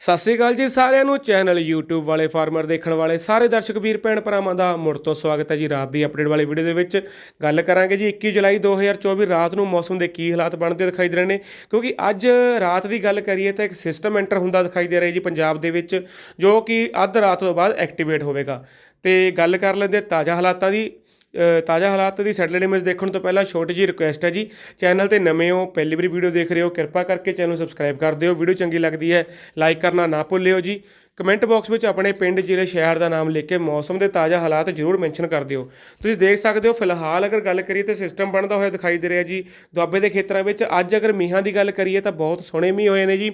ਸਤਿ ਸ਼੍ਰੀ ਅਕਾਲ ਜੀ ਸਾਰਿਆਂ ਨੂੰ। ਚੈਨਲ YouTube ਵਾਲੇ ਫਾਰਮਰ ਦੇਖਣ ਵਾਲੇ ਸਾਰੇ ਦਰਸ਼ਕ ਵੀਰ, ਭੈਣ ਭਰਾਵਾਂ ਦਾ ਮੁੜ ਤੋਂ ਸਵਾਗਤ ਹੈ ਜੀ ਰਾਤ ਦੀ ਅਪਡੇਟ ਵਾਲੀ ਵੀਡੀਓ ਦੇ ਵਿੱਚ। ਗੱਲ ਕਰਾਂਗੇ ਜੀ 21 ਜੁਲਾਈ 2024 ਰਾਤ ਨੂੰ ਮੌਸਮ ਦੇ ਕੀ ਹਾਲਾਤ ਬਣਦੇ ਦਿਖਾਈ ਦੇ ਰਹੇ ਨੇ। ਕਿਉਂਕਿ ਅੱਜ ਰਾਤ ਦੀ ਗੱਲ ਕਰੀਏ ਤਾਂ ਇੱਕ ਸਿਸਟਮ ਐਂਟਰ ਹੁੰਦਾ ਦਿਖਾਈ ਦੇ ਰਿਹਾ ਜੀ ਪੰਜਾਬ ਦੇ ਵਿੱਚ, ਜੋ ਕਿ ਅੱਧ ਰਾਤ ਤੋਂ ਬਾਅਦ ਐਕਟੀਵੇਟ ਹੋਵੇਗਾ। ਤੇ ਗੱਲ ਕਰ ਲੈਂਦੇ ਤਾਜ਼ਾ ਹਾਲਾਤਾਂ ਦੀ। ਤਾਜ਼ਾ ਹਾਲਾਤ ਦੀ ਸੈਟਲਾਈਟ ਇਮੇਜ ਦੇਖਣ ਤੋਂ ਪਹਿਲਾਂ ਛੋਟੀ ਜਿਹੀ ਰਿਕੁਐਸਟ ਹੈ ਜੀ। ਚੈਨਲ ਤੇ ਨਵੇਂ ਹੋ, ਪਹਿਲੀ ਵਾਰੀ ਵੀਡੀਓ ਦੇਖ ਰਹੇ ਹੋ, ਕਿਰਪਾ ਕਰਕੇ ਚੈਨਲ ਨੂੰ ਸਬਸਕ੍ਰਾਈਬ ਕਰ ਦਿਓ। ਵੀਡੀਓ ਚੰਗੀ ਲੱਗਦੀ ਹੈ ਲਾਈਕ ਕਰਨਾ ਨਾ ਭੁੱਲਿਓ ਜੀ। ਕਮੈਂਟ ਬਾਕਸ ਵਿੱਚ ਆਪਣੇ ਪਿੰਡ, ਜ਼ਿਲ੍ਹੇ, ਸ਼ਹਿਰ ਦਾ ਨਾਮ ਲਿਖ ਕੇ ਮੌਸਮ ਦੇ ਤਾਜ਼ਾ ਹਾਲਾਤ ਜ਼ਰੂਰ ਮੈਂਸ਼ਨ ਕਰ ਦਿਓ। ਤੁਸੀਂ ਦੇਖ ਸਕਦੇ ਹੋ, ਫਿਲਹਾਲ ਅਗਰ ਗੱਲ ਕਰੀਏ ਤਾਂ ਸਿਸਟਮ ਬਣਦਾ ਹੋਇਆ ਦਿਖਾਈ ਦੇ ਰਿਹਾ ਜੀ। ਦੁਆਬੇ ਦੇ ਖੇਤਰਾਂ ਵਿੱਚ ਅੱਜ ਅਗਰ ਮੀਂਹਾਂ ਦੀ ਗੱਲ ਕਰੀਏ ਤਾਂ ਬਹੁਤ ਸੋਹਣੇ ਮੀਂਹ ਹੋਏ ਨੇ ਜੀ।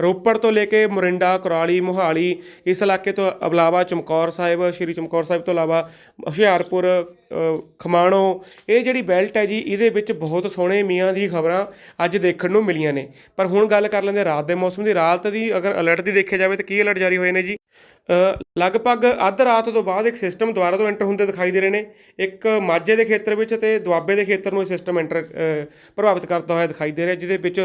ਰੋਪੜ ਤੋਂ ਲੈ ਕੇ ਮੋਰਿੰਡਾ, ਕੁਰਾਲੀ, ਮੋਹਾਲੀ, ਇਸ ਇਲਾਕੇ ਤੋਂ ਇਲਾਵਾ ਚਮਕੌਰ ਸਾਹਿਬ, ਸ਼੍ਰੀ ਚਮਕੌਰ ਸਾਹਿਬ ਤੋਂ ਇਲਾਵਾ ਹੁਸ਼ਿਆਰਪੁਰ ਖਮਾਣੋ, ਇਹ ਜਿਹੜੀ ਬੈਲਟ ਹੈ ਜੀ, ਇਹਦੇ ਵਿੱਚ ਬਹੁਤ ਸੋਹਣੇ ਮੀਂਹਾਂ ਦੀ ਖਬਰਾਂ ਅੱਜ ਦੇਖਣ ਨੂੰ ਮਿਲੀਆਂ ਨੇ। ਪਰ ਹੁਣ ਗੱਲ ਕਰ ਲੈਂਦੇ ਰਾਤ ਦੇ ਮੌਸਮ ਦੀ। ਰਾਤ ਦੀ ਅਗਰ ਅਲਰਟ ਦੀ ਦੇਖਿਆ ਜਾਵੇ ਤਾਂ ਕੀ ਅਲਰਟ ਜਾਰੀ ਹੋਏ ਨੇ ਜੀ। ਲਗਭਗ ਅੱਧ ਰਾਤ ਤੋਂ ਬਾਅਦ ਇੱਕ ਸਿਸਟਮ ਦੁਬਾਰਾ ਤੋਂ ਐਂਟਰ ਹੁੰਦੇ ਦਿਖਾਈ ਦੇ ਰਹੇ ਨੇ। ਇੱਕ ਮਾਝੇ ਦੇ ਖੇਤਰ ਵਿੱਚ ਤੇ ਦੁਆਬੇ ਦੇ ਖੇਤਰ ਨੂੰ ਇਹ ਸਿਸਟਮ ਐਂਟਰ ਪ੍ਰਭਾਵਿਤ ਕਰਦਾ ਹੋਇਆ ਦਿਖਾਈ ਦੇ ਰਿਹਾ, ਜਿਹਦੇ ਵਿੱਚ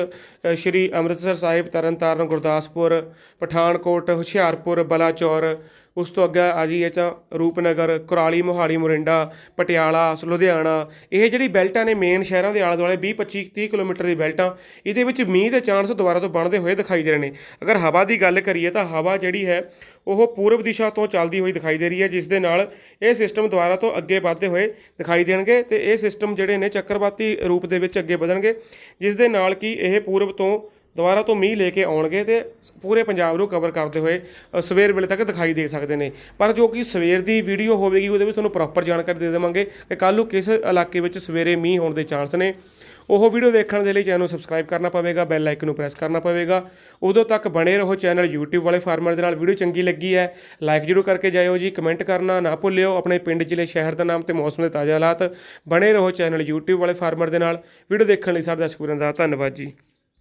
ਸ਼੍ਰੀ ਅੰਮ੍ਰਿਤਸਰ ਸਾਹਿਬ, ਤਰਨਤਾਰਨ, ਗੁਰਦਾਸਪੁਰ, ਪਠਾਨਕੋਟ, ਹੁਸ਼ਿਆਰਪੁਰ, ਬਲਾਚੌਰ, ਉਸ ਤੋਂ ਅੱਗੇ ਆ ਜੀ ਇਹ ਚ ਰੂਪਨਗਰ, ਕੁਰਾਲੀ, ਮੋਹਾਲੀ, ਮੋਰਿੰਡਾ, ਪਟਿਆਲਾ, ਲੁਧਿਆਣਾ, ਇਹ ਜਿਹੜੀ ਬੈਲਟਾਂ ਨੇ ਮੇਨ ਸ਼ਹਿਰਾਂ ਦੇ ਆਲੇ ਦੁਆਲੇ 20 25 30 ਕਿਲੋਮੀਟਰ ਦੀ ਬੈਲਟਾਂ, ਇਹਦੇ ਵਿੱਚ ਮੀਂਹ ਦੇ ਚਾਂਸ ਦੁਬਾਰਾ ਤੋਂ ਬਣਦੇ ਹੋਏ ਦਿਖਾਈ ਦੇ ਰਹੇ ਨੇ। ਅਗਰ ਹਵਾ ਦੀ ਗੱਲ ਕਰੀਏ ਤਾਂ ਹਵਾ ਜਿਹੜੀ ਹੈ ਉਹ ਪੂਰਬ ਦਿਸ਼ਾ ਤੋਂ ਚੱਲਦੀ ਹੋਈ ਦਿਖਾਈ ਦੇ ਰਹੀ ਹੈ, ਜਿਸ ਦੇ ਨਾਲ ਇਹ ਸਿਸਟਮ ਦੁਬਾਰਾ ਤੋਂ ਅੱਗੇ ਵਧਦੇ ਹੋਏ ਦਿਖਾਈ ਦੇਣਗੇ ਤੇ ਇਹ ਸਿਸਟਮ ਜਿਹੜੇ ਨੇ ਚੱਕਰਵਾਤੀ ਰੂਪ ਦੇ ਵਿੱਚ ਅੱਗੇ ਵਧਣਗੇ, ਜਿਸ ਦੇ ਨਾਲ ਕਿ ਇਹ ਪੂਰਬ ਤੋਂ ਦੁਬਾਰਾ ਤੋਂ ਮੀਂਹ ਲੈ ਕੇ ਆਉਣਗੇ ਤੇ ਪੂਰੇ ਪੰਜਾਬ ਨੂੰ ਕਵਰ ਕਰਦੇ ਹੋਏ ਸਵੇਰ ਵੇਲੇ ਤੱਕ ਦਿਖਾਈ ਦੇ ਸਕਦੇ ਨੇ। ਪਰ ਜੋ ਕਿ ਸਵੇਰ ਦੀ ਵੀਡੀਓ ਹੋਵੇਗੀ, ਉਹਦੇ ਵਿੱਚ ਤੁਹਾਨੂੰ ਪ੍ਰੋਪਰ ਜਾਣਕਾਰੀ ਦੇ ਦੇਵਾਂਗੇ ਕਿ ਕੱਲ੍ਹ ਨੂੰ ਕਿਸ ਇਲਾਕੇ ਵਿੱਚ ਸਵੇਰੇ ਮੀਂਹ ਹੋਣ ਦੇ ਚਾਂਸ ਨੇ। ਉਹ ਵੀਡੀਓ ਦੇਖਣ ਦੇ ਲਈ ਚੈਨਲ ਨੂੰ ਸਬਸਕ੍ਰਾਈਬ ਕਰਨਾ ਪਵੇਗਾ ਬੈਲ ਆਈਕਨ ਨੂੰ ਪ੍ਰੈਸ ਕਰਨਾ ਪਵੇਗਾ। ਉਦੋਂ ਤੱਕ ਬਣੇ ਰਹੋ ਚੈਨਲ YouTube ਵਾਲੇ ਫਾਰਮਰ ਦੇ ਨਾਲ। ਵੀਡੀਓ ਚੰਗੀ ਲੱਗੀ ਹੈ ਲਾਈਕ ਜ਼ਰੂਰ ਕਰਕੇ ਜਾਇਓ ਜੀ ਕਮੈਂਟ ਕਰਨਾ ਨਾ ਭੁੱਲਿਓ। ਆਪਣੇ ਪਿੰਡ ਜ਼ਿਲ੍ਹੇ ਸ਼ਹਿਰ ਦਾ ਨਾਮ ਤੇ ਮੌਸਮ ਦੇ ਤਾਜ਼ਾ ਹਾਲਾਤ। ਬਣੇ ਰਹੋ ਚੈਨਲ YouTube ਵਾਲੇ ਫਾਰਮਰ ਦੇ ਨਾਲ। ਵੀਡੀਓ ਦੇਖਣ ਲਈ ਸਾਡੇ ਦਰਸ਼ਕ ਵੀਰਾਂ ਦਾ ਧੰਨਵਾਦ ਜੀ।